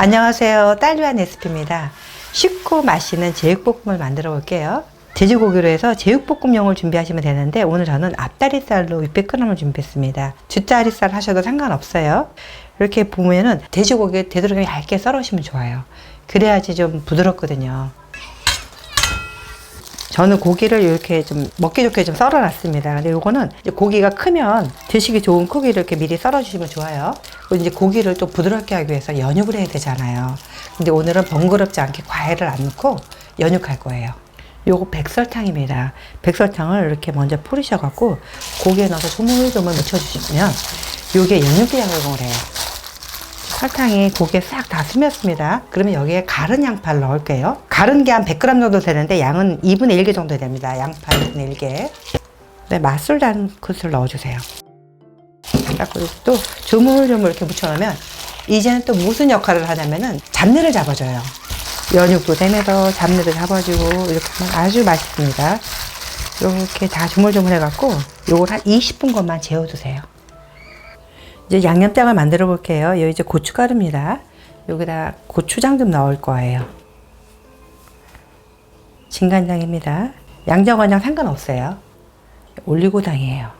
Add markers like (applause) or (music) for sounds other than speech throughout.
안녕하세요. 딸리안 레시피입니다. 쉽고 맛있는 제육볶음을 만들어 볼게요. 돼지고기로 해서 제육볶음용을 준비하시면 되는데 오늘 저는 앞다리살로 600g을 준비했습니다. 뒷다리살 하셔도 상관없어요. 이렇게 보면은 돼지고기 되도록이면 얇게 썰으시면 좋아요. 그래야지 좀 부드럽거든요. 저는 고기를 이렇게 좀 먹기 좋게 좀 썰어놨습니다. 근데 요거는 고기가 크면 드시기 좋은 크기를 이렇게 미리 썰어주시면 좋아요. 그리고 이제 고기를 또 부드럽게 하기 위해서 연육을 해야 되잖아요. 근데 오늘은 번거롭지 않게 과일을 안 넣고 연육할 거예요. 요거 백설탕입니다. 백설탕을 이렇게 먼저 뿌리셔갖고 고기에 넣어서 조물조물 묻혀주시면 요게 연육의 작용을 해요. 설탕이 고기에 싹 다 스며습니다. 그러면 여기에 갈은 양파를 넣을게요. 갈은 게한 100g 정도 되는데 양은 2분의 1개 정도 됩니다. 양파 2분의 1개. 네, 맛술 단 컷을 넣어주세요. 그리고 또 조물조물 이렇게 묻혀놓으면 이제는 또 무슨 역할을 하냐면은 잡내를 잡아줘요. 연육도 되면서 잡내도 잡아주고 이렇게 하면 아주 맛있습니다. 이렇게 다 조물조물 해갖고 요걸 한 20분 것만 재워두세요. 이제 양념장을 만들어 볼게요. 여기 이제 고춧가루입니다. 여기다 고추장 좀 넣을 거예요. 진간장입니다. 양정간장 상관없어요. 올리고당이에요.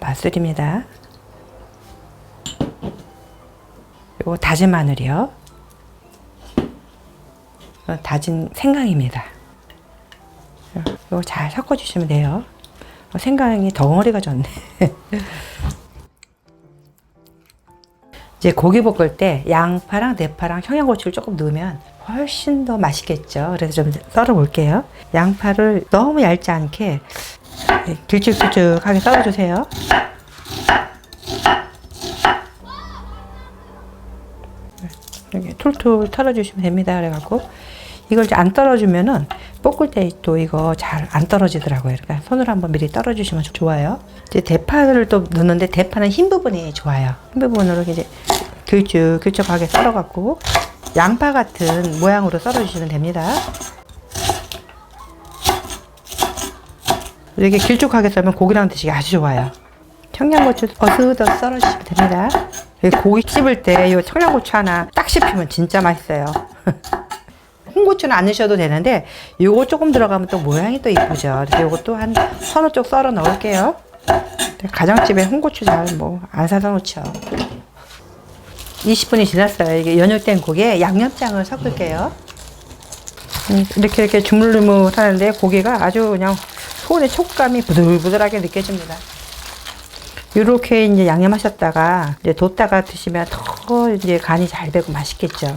맛술입니다. 요거 다진 마늘이요. 다진 생강입니다. 이거 잘 섞어주시면 돼요. 어, 생강이 덩어리가 좋네. (laughs) 이제 고기 볶을 때 양파랑 대파랑 청양고추를 조금 넣으면 훨씬 더 맛있겠죠. 그래서 좀 썰어 볼게요. 양파를 너무 얇지 않게 네, 길쭉길쭉하게 썰어 주세요. 이렇게 툴툴 털어주시면 됩니다. 그래갖고 이걸 안 떨어주면은 볶을 때또 이거 잘 안 떨어지더라고요. 그러니까 손으로 한번 미리 떨어주시면 좋아요. 이제 대파를 또 넣는데 대파는 흰 부분이 좋아요. 흰 부분으로 이제 길쭉 길쭉하게 썰어갖고 양파 같은 모양으로 썰어주시면 됩니다. 이렇게 길쭉하게 썰면 고기랑 드시기 아주 좋아요. 청양고추 어슷어슷 썰어주시면 됩니다. 고기 씹을 때 이 청양고추 하나 딱 씹히면 진짜 맛있어요. (laughs) 홍고추는 안 넣으셔도 되는데 요거 조금 들어가면 또 모양이 또 이쁘죠. 그래서 요것도 한 서너 쪽 썰어 넣을게요. 가정집에 홍고추 잘 뭐 안 사서 놓죠. 20분이 지났어요. 이게 연육된 고기에 양념장을 섞을게요. 음, 이렇게 이렇게 주물주물 하는데 고기가 아주 그냥 손의 촉감이 부들부들하게 느껴집니다. 이렇게 이제 양념하셨다가 이제 뒀다가 드시면 더 이제 간이 잘 되고 맛있겠죠.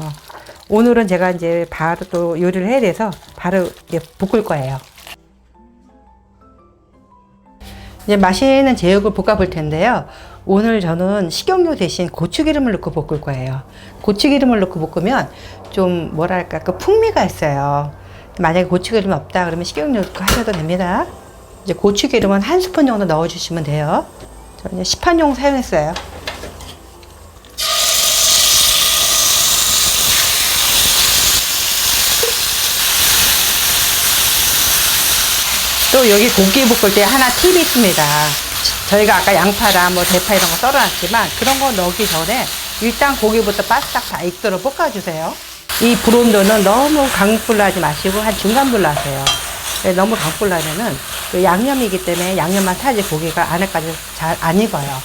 오늘은 제가 이제 바로 또 요리를 해야 돼서 바로 이제 볶을 거예요. 이제 맛있는 제육을 볶아 볼 텐데요. 오늘 저는 식용유 대신 고추기름을 넣고 볶을 거예요. 고추기름을 넣고 볶으면 좀 뭐랄까 그 풍미가 있어요. 만약에 고추기름이 없다 그러면 식용유 넣고 하셔도 됩니다. 이제 고추기름은 한 스푼 정도 넣어주시면 돼요. 저는 시판용 사용했어요. 또 여기 고기 볶을 때 하나 팁이 있습니다. 저희가 아까 양파랑 뭐 대파 이런 거 썰어놨지만 그런 거 넣기 전에 일단 고기부터 바싹 다 익도록 볶아주세요. 이 불온도는 너무 강불로 하지 마시고 한 중간불로 하세요. 네, 너무 강불로 하면은 그 양념이기 때문에 양념만 타지 고기가 안에까지 잘 안 익어요.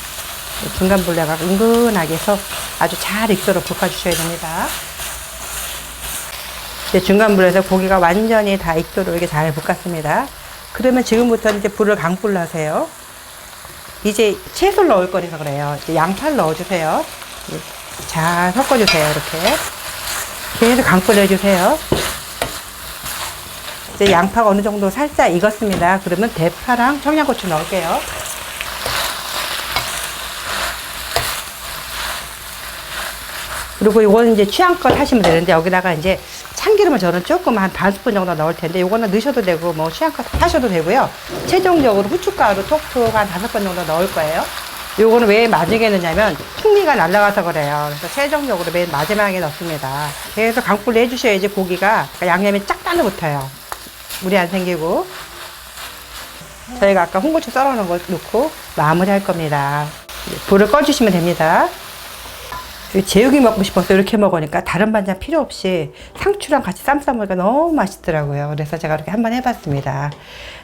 네, 중간불로 해가 은근하게 해서 아주 잘 익도록 볶아주셔야 됩니다. 중간불에서 고기가 완전히 다 익도록 이렇게 잘 볶았습니다. 그러면 지금부터 이제 불을 강불로 하세요. 이제 채소를 넣을 거라서 그래요. 이제 양파를 넣어주세요. 예, 잘 섞어주세요. 이렇게. 계속 강불 해주세요. 이제 양파가 어느 정도 살짝 익었습니다. 그러면 대파랑 청양고추 넣을게요. 그리고 이거는 이제 취향껏 하시면 되는데 여기다가 이제 참기름을 저는 조금 한 반 스푼 정도 넣을 텐데 이거는 넣으셔도 되고 뭐 취향껏 하셔도 되고요. 최종적으로 후춧가루 톡톡 한 다섯 번 정도 넣을 거예요. 요거는 왜 마지막에 넣냐면 풍미가 날라가서 그래요. 그래서 최종적으로 맨 마지막에 넣습니다. 그래서 강불로 해주셔야지 고기가 그러니까 양념이 쫙 달라붙어요. 물이 안 생기고. 저희가 아까 홍고추 썰어놓은 거 넣고 마무리 할 겁니다. 불을 꺼주시면 됩니다. 제육이 먹고 싶어서 이렇게 먹으니까 다른 반찬 필요 없이 상추랑 같이 쌈 싸먹으니까 너무 맛있더라고요. 그래서 제가 이렇게 한번 해봤습니다.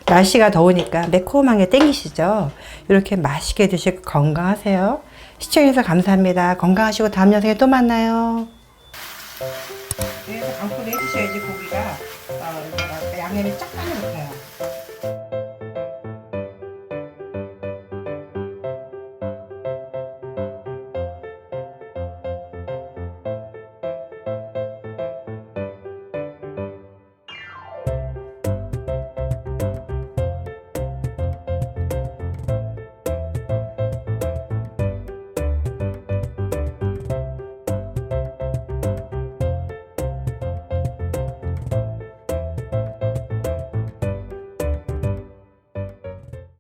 날씨가 더우니까 매콤한 게 땡기시죠? 이렇게 맛있게 드시고 건강하세요. 시청해주셔서 감사합니다. 건강하시고 다음 영상에 또 만나요. 그래서 강불에 해주셔야지 고기가 어, 양념이 쫙 붙어요.